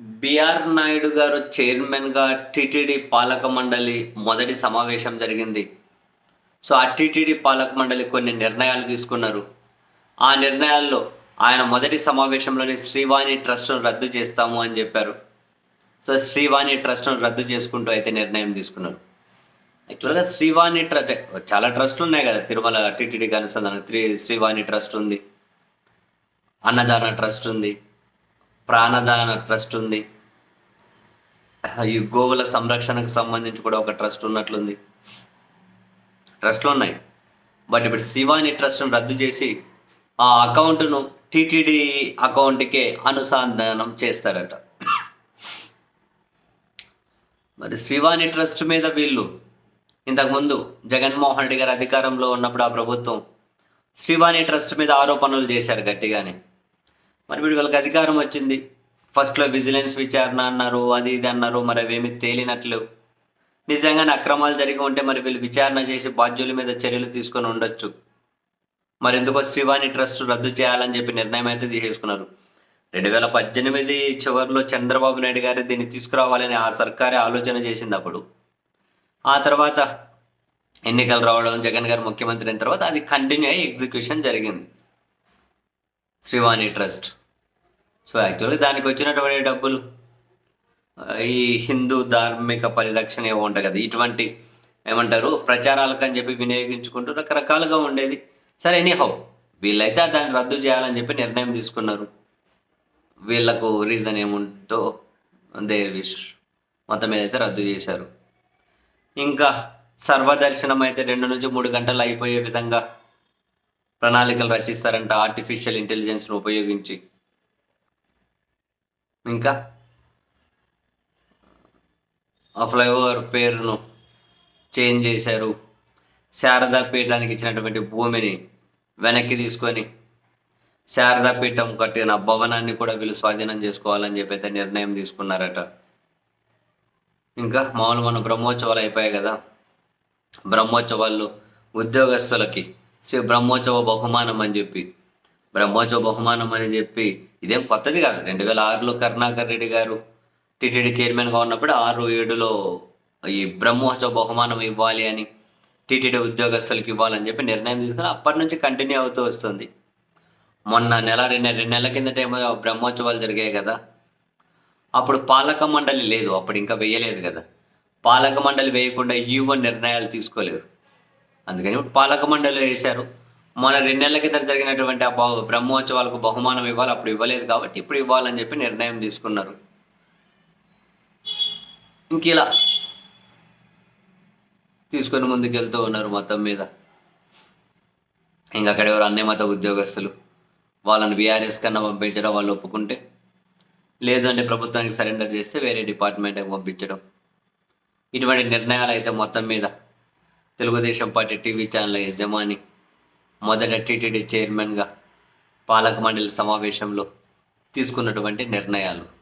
BR Naidu గారు చైర్మన్గా TTD పాలక మండలి మొదటి సమావేశం జరిగింది. సో ఆ టిటిడి పాలక మండలి కొన్ని నిర్ణయాలు తీసుకున్నారు. ఆ నిర్ణయాల్లో ఆయన మొదటి సమావేశంలోనే శ్రీవాణి ట్రస్ట్ను రద్దు చేస్తాము అని చెప్పారు. సో శ్రీవాణి ట్రస్ట్ను రద్దు చేసుకుంటూ అయితే నిర్ణయం తీసుకున్నారు. యాక్చువల్గా శ్రీవాణి ట్రస్ట్ చాలా ట్రస్ట్లు ఉన్నాయి కదా తిరుమల టిటిడికి అనుసంధానం శ్రీవాణి ట్రస్ట్ ఉంది అన్నదాన ట్రస్ట్ ఉంది ప్రాణదాన ట్రస్ట్ ఉంది. ఈ గోవుల సంరక్షణకు సంబంధించి కూడా ఒక ట్రస్ట్ ఉన్నట్లుంది. ట్రస్ట్లు ఉన్నాయి బట్ ఇప్పుడు శివాని ట్రస్ట్ను రద్దు చేసి ఆ అకౌంట్ను టీటీడీ అకౌంట్కే అనుసంధానం చేస్తారట. మరి శ్రీవాణి ట్రస్ట్ మీద వీళ్ళు ఇంతకుముందు జగన్మోహన్ రెడ్డి గారు అధికారంలో ఉన్నప్పుడు ఆ ప్రభుత్వం శ్రీవాణి ట్రస్ట్ మీద ఆరోపణలు చేశారు గట్టిగానే. మరి వీడు వాళ్ళకి అధికారం వచ్చింది. ఫస్ట్లో విజిలెన్స్ విచారణ అన్నారు అది ఇది అన్నారు మరి అవేమి తేలినట్లు. నిజంగానే అక్రమాలు జరిగి ఉంటే మరి వీళ్ళు విచారణ చేసి బాధ్యుల మీద చర్యలు తీసుకొని ఉండొచ్చు. మరి ఎందుకో శ్రీవాణి ట్రస్ట్ రద్దు చేయాలని చెప్పి నిర్ణయం అయితే తీసుకున్నారు రెండు వేల పద్దెనిమిది చివరిలో చంద్రబాబు నాయుడు గారు దీన్ని తీసుకురావాలని ఆ సర్కారే ఆలోచన చేసింది అప్పుడు. ఆ తర్వాత ఎన్నికలు రావడం జగన్ గారు ముఖ్యమంత్రి అయిన తర్వాత అది కంటిన్యూ అయ్యి ఎగ్జిక్యూషన్ జరిగింది. శ్రీవాణి ట్రస్ట్. సో యాక్చువల్గా దానికి వచ్చినటువంటి డబ్బులు ఈ హిందూ ధార్మిక పరిరక్షణ ఏవో ఉంటాయి కదా ఇటువంటి ఏమంటారు ప్రచారాలకు అని చెప్పి వినియోగించుకుంటూ రకరకాలుగా ఉండేది. సరే ఎనీహౌ వీళ్ళైతే దాన్ని రద్దు చేయాలని చెప్పి నిర్ణయం తీసుకున్నారు. వీళ్ళకు రీజన్ ఏముంటో దే విష్ మొత్తం మీద అయితే రద్దు చేశారు. ఇంకా సర్వదర్శనం అయితే రెండు నుంచి మూడు గంటలు అయిపోయే విధంగా ప్రణాళికలు రచిస్తారంట ఆర్టిఫిషియల్ ఇంటెలిజెన్స్ను ఉపయోగించి. ఇంకా? ఆ ఫ్లైఓవర్ పేరును చేంజ్ చేశారు. శారదా పీఠానికి ఇచ్చినటువంటి భూమిని వెనక్కి తీసుకొని శారదా పీఠం కట్టిన భవనాన్ని కూడా వీళ్ళు స్వాధీనం చేసుకోవాలని చెప్పి అయితే నిర్ణయం తీసుకున్నారట. ఇంకా మామూలు మన బ్రహ్మోత్సవాలు అయిపోయాయి కదా. బ్రహ్మోత్సవాలు ఉద్యోగస్తులకి శ్రీ బ్రహ్మోత్సవ బహుమానం అని చెప్పి బ్రహ్మోత్సవ బహుమానం అని చెప్పి ఇదేం కొత్తది కాదు. రెండు వేల ఆరులో కరుణాకర్ రెడ్డి గారు టీటీడీ చైర్మన్గా ఉన్నప్పుడు ఆరు ఏడులో ఈ బ్రహ్మోత్సవ బహుమానం ఇవ్వాలి అని టీటీడీ ఉద్యోగస్తులకు ఇవ్వాలని చెప్పి నిర్ణయం తీసుకుని అప్పటి నుంచి కంటిన్యూ అవుతూ వస్తుంది. మొన్న నెల రెండు రెండు నెలల కిందట ఏమో బ్రహ్మోత్సవాలు జరిగాయి కదా. అప్పుడు పాలక మండలి లేదు. అప్పుడు ఇంకా వేయలేదు కదా. పాలక మండలి వేయకుండా ఈవో నిర్ణయాలు తీసుకోలేరు. అందుకని ఇప్పుడు పాలక మండలి వేశారు. మన రెండు నెలల కింద జరిగినటువంటి ఆ బహు- బ్రహ్మోత్సవాలకు బహుమానం ఇవ్వాలి అప్పుడు ఇవ్వలేదు కాబట్టి ఇప్పుడు ఇవ్వాలని చెప్పి నిర్ణయం తీసుకున్నారు. ఇంక ఇలా తీసుకొని ముందుకు వెళ్తూ ఉన్నారు మొత్తం మీద. ఇంకా అక్కడ ఎవరు అన్ని మత ఉద్యోగస్తులు వాళ్ళని బీఆర్ఎస్ కన్నా పంపించడం వాళ్ళు ఒప్పుకుంటే లేదంటే ప్రభుత్వానికి సరెండర్ చేస్తే వేరే డిపార్ట్మెంట్కి పంపించడం. ఇటువంటి నిర్ణయాలు అయితే మొత్తం మీద తెలుగుదేశం పార్టీ టీవీ ఛానల్ యజమాని మొదట టీటీడీ చైర్మన్గా పాలక మండలి సమావేశంలో తీసుకున్నటువంటి నిర్ణయాలు.